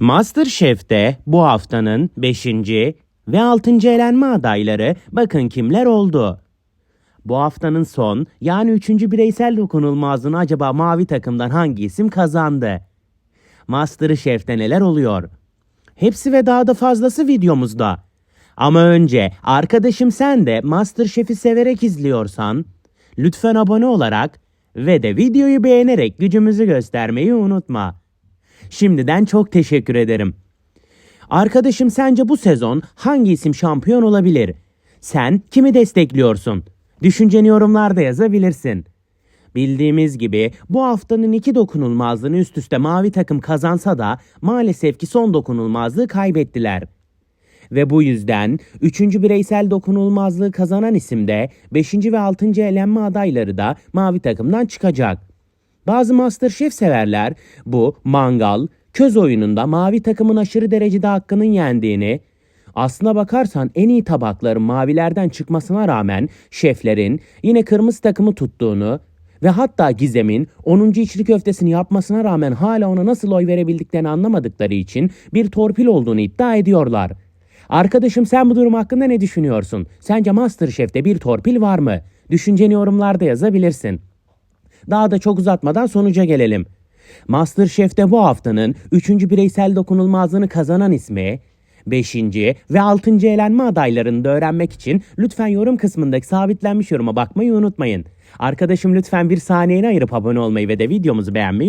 Masterchef'te bu haftanın 5. ve 6. elenme adayları bakın kimler oldu. Bu haftanın son yani 3. bireysel dokunulmazlığını acaba mavi takımdan hangi isim kazandı? Masterchef'te neler oluyor? Hepsi ve daha da fazlası videomuzda. Ama önce arkadaşım sen de Masterchef'i severek izliyorsan lütfen abone olarak ve de videoyu beğenerek gücümüzü göstermeyi unutma. Şimdiden çok teşekkür ederim. Arkadaşım sence bu sezon hangi isim şampiyon olabilir? Sen kimi destekliyorsun? Düşünceni yorumlarda yazabilirsin. Bildiğimiz gibi bu haftanın iki dokunulmazlığını üst üste mavi takım kazansa da maalesef ki son dokunulmazlığı kaybettiler. Ve bu yüzden 3. bireysel dokunulmazlığı kazanan isim de 5. ve 6. elenme adayları da mavi takımdan çıkacak. Bazı Masterchef severler bu mangal, köz oyununda mavi takımın aşırı derecede hakkının yendiğini, aslına bakarsan en iyi tabakların mavilerden çıkmasına rağmen şeflerin yine kırmızı takımı tuttuğunu ve hatta Gizem'in 10. içli köftesini yapmasına rağmen hala ona nasıl oy verebildiklerini anlamadıkları için bir torpil olduğunu iddia ediyorlar. Arkadaşım sen bu durum hakkında ne düşünüyorsun? Sence Masterchef'te bir torpil var mı? Düşünceni yorumlarda yazabilirsin. Daha da çok uzatmadan sonuca gelelim. Masterchef'te bu haftanın 3. bireysel dokunulmazlığını kazanan ismi 5. ve 6. elenme adaylarını da öğrenmek için lütfen yorum kısmındaki sabitlenmiş yoruma bakmayı unutmayın. Arkadaşım lütfen bir saniyeni ayırıp abone olmayı ve de videomuzu beğenmeyi